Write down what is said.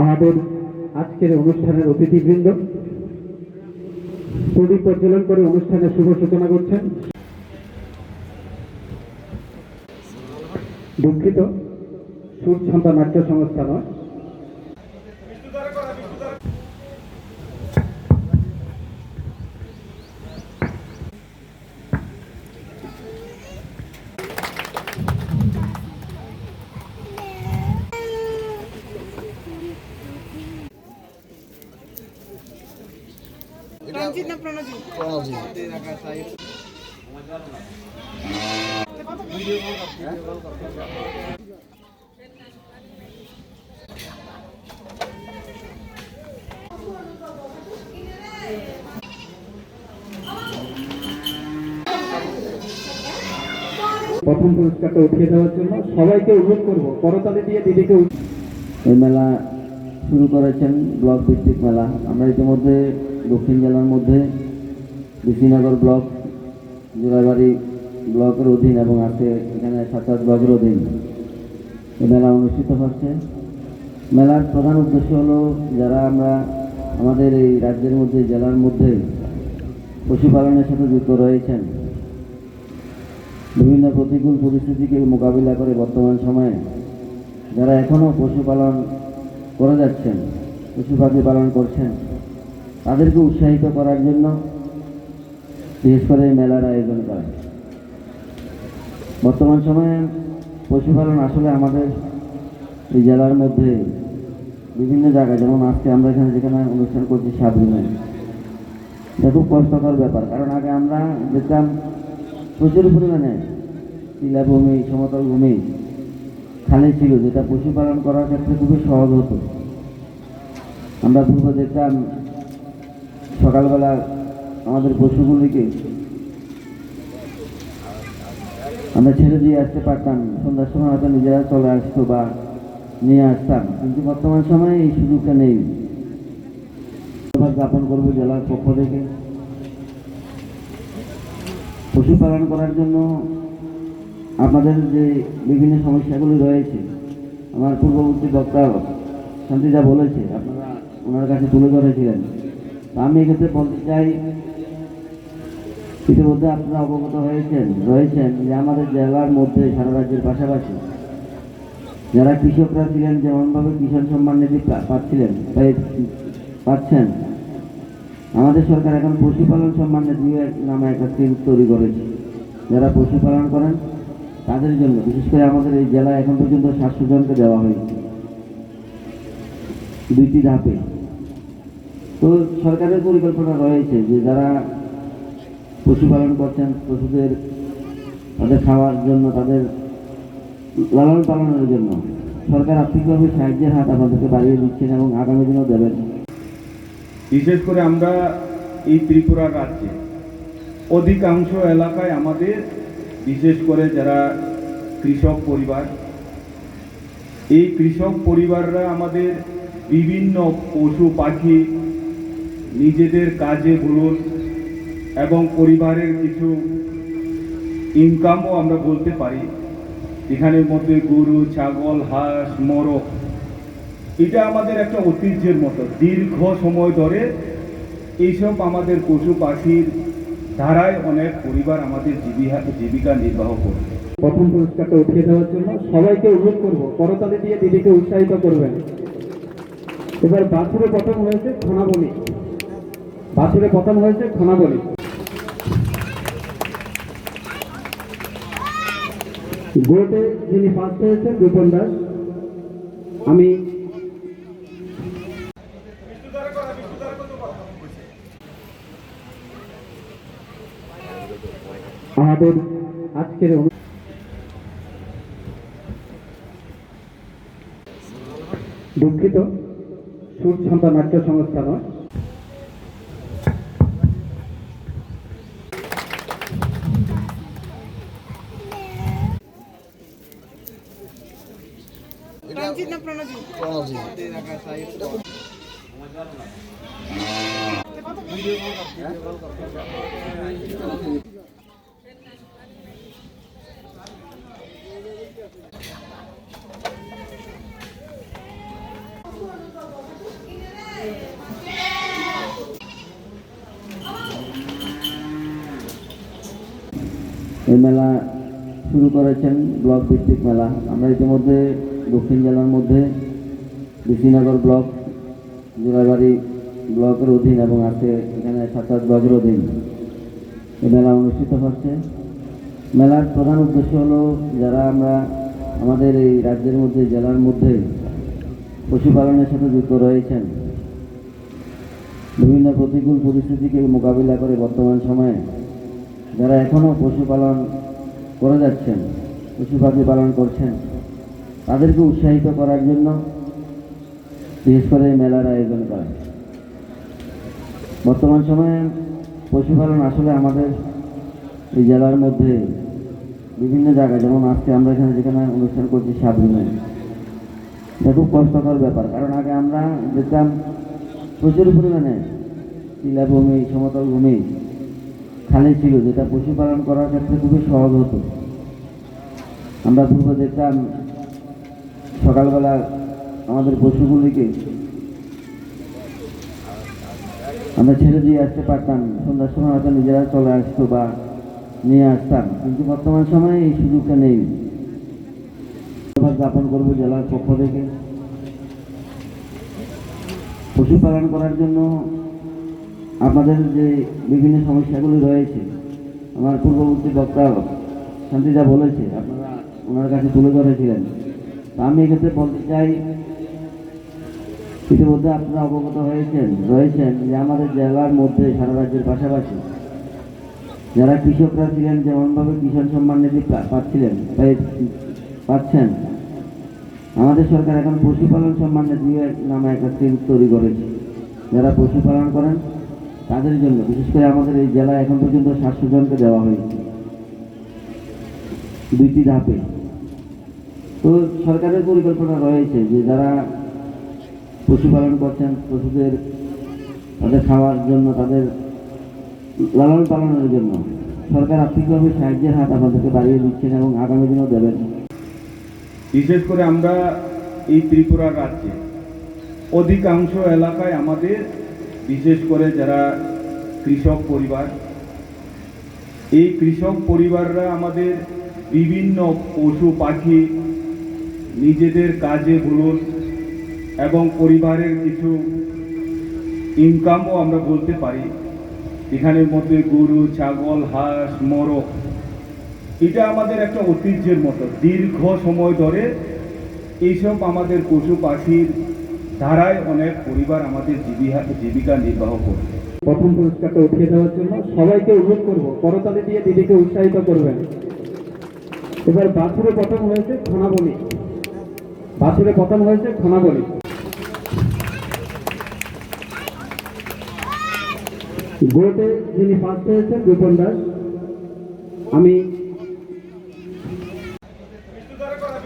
আমাদের আজকের অনুষ্ঠানের অতিথিবৃন্দ, প্রদীপ প্রজ্বলন করে অনুষ্ঠানের শুভ সূচনা করছেন। দুঃখিত সুর ছন্দা নাট্য সংস্থা নয়। প্রথম পুরস্কারটা উঠিয়ে দেওয়ার জন্য সবাইকে অনুরোধ করব। করতালি দিয়ে দিদিকে এই মেলা শুরু করেছেন ব্লক ভিত্তিক মেলা। আমরা ইতিমধ্যে দক্ষিণ জেলার মধ্যে বিশিনগর ব্লক জোড়াবাড়ি ব্লকের অধীন এবং আছে এখানে সাতাশ ব্লকের অধীন। এই মেলা অনুষ্ঠিত হচ্ছে। মেলার প্রধান উদ্দেশ্য হলো যারা আমরা আমাদের এই রাজ্যের মধ্যে, জেলার মধ্যে পশুপালনের সাথে যুক্ত রয়েছেন, বিভিন্ন প্রতিকূল পরিস্থিতিকে মোকাবিলা করে বর্তমান সময়ে যারা এখনও পশুপালন করে যাচ্ছেন, পশু পাখি পালন করছেন তাদেরকে উৎসাহিত করার জন্য বিশেষ করে মেলার আয়োজন করা বর্তমান সময়ে পশুপালন আসলে আমাদের এই জেলার মধ্যে বিভিন্ন জায়গায়, যেমন আজকে আমরা এখানে যেখানে অনুষ্ঠান করছি সাবরুমে এটা খুব কষ্টকর ব্যাপার, কারণ আগে আমরা দেখতাম প্রচুর পরিমাণে টিলাভূমি সমতল ভূমি খালি ছিল, যেটা পশুপালন করার ক্ষেত্রে খুবই সহজ হতো। আমরা পূর্বে দেখতাম সকালবেলা আমাদের পশুগুলিকে আমরা ছেড়ে দিয়ে আসতে পারতাম। সন্ধ্যার সময় হয়তো নিজেরা চলে আসতো বা নিয়ে আসতাম। কিন্তু বর্তমান সময়ে এই সুযোগটা নেই। জ্ঞাপন করব জেলার পক্ষ থেকে। পশুপালন করার জন্য আপনাদের যে বিভিন্ন সমস্যাগুলি রয়েছে, আমার পূর্ববর্তী বক্তা শান্তিদা বলেছে, আপনারা ওনার কাছে তুলে ধরেছিলেন। আমি এক্ষেত্রে বলতে চাই, ইতিমধ্যে আপনারা অবগত হয়েছেন, রয়েছেন যে আমাদের জেলার মধ্যে সারা রাজ্যের পাশাপাশি যারা কৃষকরা ছিলেন, যেমনভাবে কিষাণ সম্মান নিধি পাচ্ছিলেন পাচ্ছেন, আমাদের সরকার এখন পশুপালন সম্মান নিধি নামে একটা স্কিম তৈরি করেছে। যারা পশুপালন করেন, তাদের জন্য, বিশেষ করে আমাদের এই জেলায় এখন পর্যন্ত সাতশো জনকে দেওয়া হয়েছে। দুইটি ধাপে। তো সরকারের পরিকল্পনা রয়েছে যে যারা পশুপালন করছেন, পশুদের তাদের খাওয়ার জন্য, তাদের লালন পালনের জন্য সরকার আর্থিকভাবে সাহায্যের হাত আমাদেরকে বাড়িয়ে দিচ্ছেন এবং আগামী দিনেও দেবেন। বিশেষ করে আমরা এই ত্রিপুরা রাজ্যে অধিকাংশ এলাকায় আমাদের, বিশেষ করে যারা কৃষক পরিবার, এই কৃষক পরিবাররা আমাদের বিভিন্ন পশু পাখি নিজেদের কাজে বলুন এবং পরিবারের কিছু ইনকামও আমরা বলতে পারি। এখানের মধ্যে গরু, ছাগল, হাঁস, মোরগ, এটা আমাদের একটা ঐতিহ্যের মতো। দীর্ঘ সময় ধরে এইসব আমাদের পশু পাখির ধারায় অনেক পরিবার আমাদের জীবিকা জীবিকা নির্বাহ করে প্রথম পুরস্কারটা উঠিয়ে দেওয়ার জন্য সবাইকে অনুরোধ করব, করতালি দিয়ে দিদিকে উৎসাহিত করবেন। এবার বাছুরে প্রথম হয়েছে খনাবলি। বাছুরে প্রথম হয়েছে খনাবলি গোটে যিনি ফার্স্ট হয়েছেন, রূপন দাস। আমি আমাদের আজকের দুঃখিত। সুর ছন্দা নাট্য সংস্থা নয়। রঞ্জিত না প্রণজিৎ এই মেলা শুরু করেছেন ব্লক ভিত্তিক মেলা। আমরা ইতিমধ্যে দক্ষিণ জেলার মধ্যে বিশিনগর ব্লক, জোড়াবাড়ি ব্লকের অধীন এবং আছে এখানে সাতাশ ব্লকের অধীন। এই মেলা অনুষ্ঠিত হচ্ছে। মেলার প্রধান উদ্দেশ্য হলো যারা আমরা আমাদের এই রাজ্যের মধ্যে, জেলার মধ্যে পশুপালনের সাথে যুক্ত রয়েছেন, বিভিন্ন প্রতিকূল পরিস্থিতিকে মোকাবিলা করে বর্তমান সময়ে, যারা এখনও পশুপালন করে যাচ্ছেন পশু পাখি পালন করছেন, তাদেরকে উৎসাহিত করার জন্য বিশেষ করে মেলার আয়োজন করা বর্তমান সময়ে পশুপালন আসলে আমাদের এই জেলার মধ্যে বিভিন্ন জায়গায়, যেমন আজকে আমরা এখানে যেখানে অনুষ্ঠান করছি সাবরুমে এটা খুব কষ্টকর ব্যাপার, কারণ আগে আমরা দেখতাম প্রচুর পরিমাণে টিলাভূমি সমতল ভূমি খালি ছিল, যেটা পশুপালন করার ক্ষেত্রে খুবই সহজ হতো। আমরা পূর্বে দেখতাম, সকালবেলা আমাদের পশুগুলিকে আমরা ছেড়ে দিয়ে আসতে পারতাম, সন্ধ্যার সময় হয়তো নিজেরা চলে আসতো বা নিয়ে আসতাম, কিন্তু বর্তমান সময়ে এই সুযোগটা নেই। জ্ঞাপন করব জেলার পক্ষ থেকে। পশুপালন করার জন্য আপনাদের যে বিভিন্ন সমস্যাগুলি রয়েছে, আমার পূর্ববর্তী বক্তা শান্তিদা বলেছে, আপনারা ওনার কাছে তুলে ধরেছিলেন। আমি এক্ষেত্রে বলতে চাই, ইতিমধ্যে আপনারা অবগত হয়েছেন, রয়েছেন যে আমাদের জেলার মধ্যে সারা রাজ্যের পাশাপাশি যারা কৃষকরা ছিলেন, যেমনভাবে কিষাণ সম্মান নিধি পাচ্ছিলেন পাচ্ছেন, আমাদের সরকার এখন পশুপালন সম্মান নিধি নামে একটা স্কিম তৈরি করেছে। যারা পশুপালন করেন তাদের জন্য, বিশেষ করে আমাদের এই জেলায় এখন পর্যন্ত সাতশো জনকে দেওয়া হয়েছে। দুইটি ধাপে। তো সরকারের পরিকল্পনা রয়েছে যে যারা পশুপালন করছেন, পশুদের তাদের খাওয়ার জন্য, তাদের লালন পালনের জন্য সরকার আর্থিকভাবে সাহায্যের হাত আমাদেরকে বাড়িয়ে দিচ্ছেন এবং আগামী দিনেও দেবেন। বিশেষ করে আমরা এই ত্রিপুরা রাজ্যে অধিকাংশ এলাকায় আমাদের বিশেষ করে যারা কৃষক পরিবার, এই কৃষক পরিবাররা আমাদের বিভিন্ন পশু পাখি নিজেদের কাজে বলুন এবং পরিবারের কিছু ইনকামও আমরা বলতে পারি। এখানের মধ্যে গরু, ছাগল, হাঁস, মোরগ, এটা আমাদের একটা ঐতিহ্যের মতো। দীর্ঘ সময় ধরে এইসব আমাদের পশু পাখির ধারায় অনেক পরিবার আমাদের জীবিকা জীবিকা নির্বাহ করে প্রথম পুরস্কারটা উঠিয়ে দেওয়ার জন্য সবাইকে অনুরোধ করব। করতালি দিয়ে দিদিকে উৎসাহিত করবেন। এবার বাছুরে প্রথম হয়েছে খনাবলি বাছুরে প্রথম হয়েছে খনাবলি গোটে যিনি ফার্স্ট হয়েছেন রূপন দাস। আমি